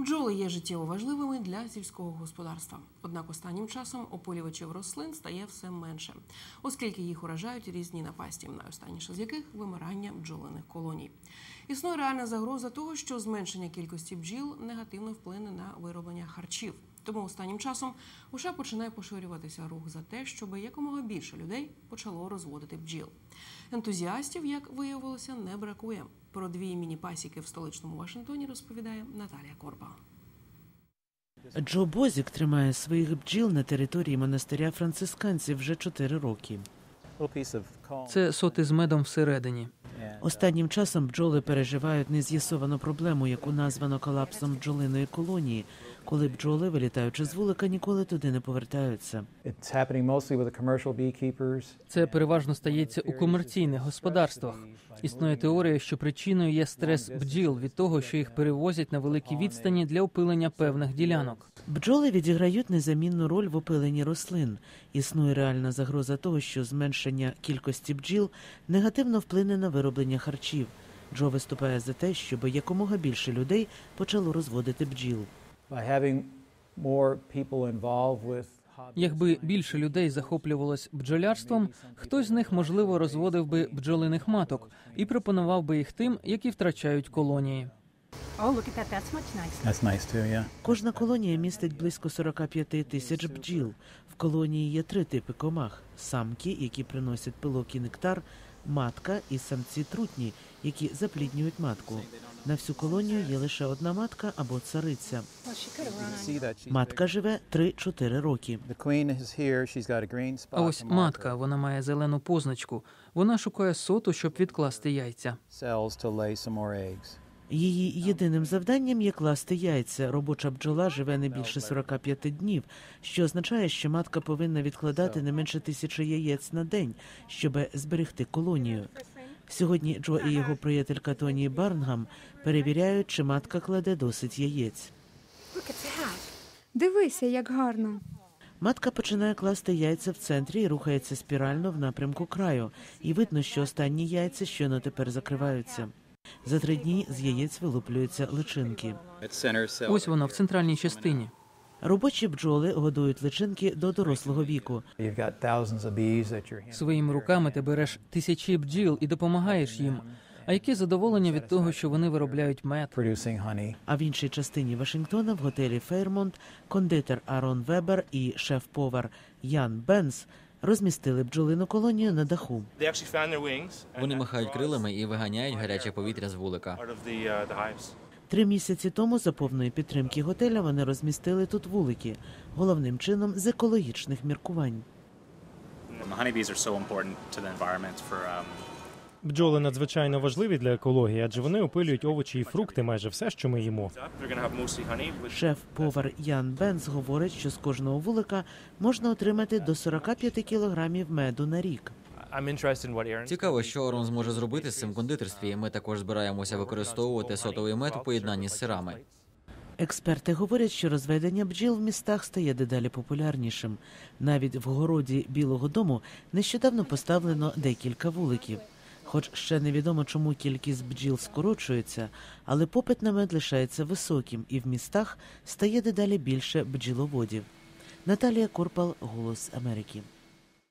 Бджоли є життєво важливими для сільського господарства. Однак останнім часом опилювачів рослин стає все менше, оскільки їх уражають різні напасті, найостанніше з яких вимирання бджолиних колоній. Існує реальна загроза того, що зменшення кількості бджіл негативно вплине на вироблення харчів. Тому останнім часом уже починає поширюватися рух за те, щоб якомога більше людей почало розводити бджіл. Ентузіастів, як виявилося, не бракує. Про дві міні-пасіки в столичному Вашингтоні розповідає Наталія Корба. Джо Бозік тримає своїх бджіл на території монастиря францисканців вже чотири роки. Це соти з медом всередині. Останнім часом бджоли переживають нез'ясовану проблему, яку названо колапсом бджолиної колонії, коли бджоли, вилітаючи з вулика, ніколи туди не повертаються. Це переважно стається у комерційних господарствах. Існує теорія, що причиною є стрес бджіл від того, що їх перевозять на великі відстані для опилення певних ділянок. Бджоли відіграють незамінну роль в опиленні рослин. Існує реальна загроза того, що зменшення кількості бджіл негативно вплине на вироблення харчів. Джо виступає за те, щоб якомога більше людей почало розводити бджіл. Якби більше людей захоплювалось бджолярством, хтось з них можливо розводив би бджолиних маток і пропонував би їх тим, які втрачають колонії. Кожна колонія містить близько 45 тисяч бджіл. В колонії є три типи комах: самки, які приносять пилок і нектар, матка і самці трутні, які запліднюють матку. На всю колонію є лише одна матка або цариця. Матка живе 3-4 роки. А ось матка, вона має зелену позначку. Вона шукає соту, щоб відкласти яйця. Її єдиним завданням є класти яйця. Робоча бджола живе не більше 45 днів, що означає, що матка повинна відкладати не менше тисячі яєць на день, щоб зберегти колонію. Сьогодні Джо і його приятелька Тоні Барнгам перевіряють, чи матка кладе досить яєць. Дивися, як гарно. Матка починає класти яйця в центрі і рухається спірально в напрямку краю, і видно, що останні яйця щойно тепер закриваються. За три дні з яєць вилуплюються личинки. Ось вона в центральній частині. Робочі бджоли годують личинки до дорослого віку. Своїми руками ти береш тисячі бджіл і допомагаєш їм. А яке задоволення від того, що вони виробляють мед? А в іншій частині Вашингтона в готелі Фейрмонт кондитер Арон Вебер і шеф-повар Ян Бенс розмістили бджолину колонію на даху. Вони махають крилами і виганяють гаряче повітря з вулика. Три місяці тому за повної підтримки готеля вони розмістили тут вулики, головним чином з екологічних міркувань. Um, Бджоли надзвичайно важливі для екології, адже вони опилюють овочі і фрукти, майже все, що ми їмо. Шеф-повар Ян Бенс говорить, що з кожного вулика можна отримати до 45 кілограмів меду на рік. Цікаво, що Орон зможе зробити з цим кондитерстві. Ми також збираємося використовувати сотовий мед у поєднанні з сирами. Експерти говорять, що розведення бджіл в містах стає дедалі популярнішим. Навіть в городі Білого Дому нещодавно поставлено декілька вуликів. Хоч ще невідомо, чому кількість бджіл скорочується, але попит на мед лишається високим, і в містах стає дедалі більше бджіловодів. Наталія Корпал, Голос Америки.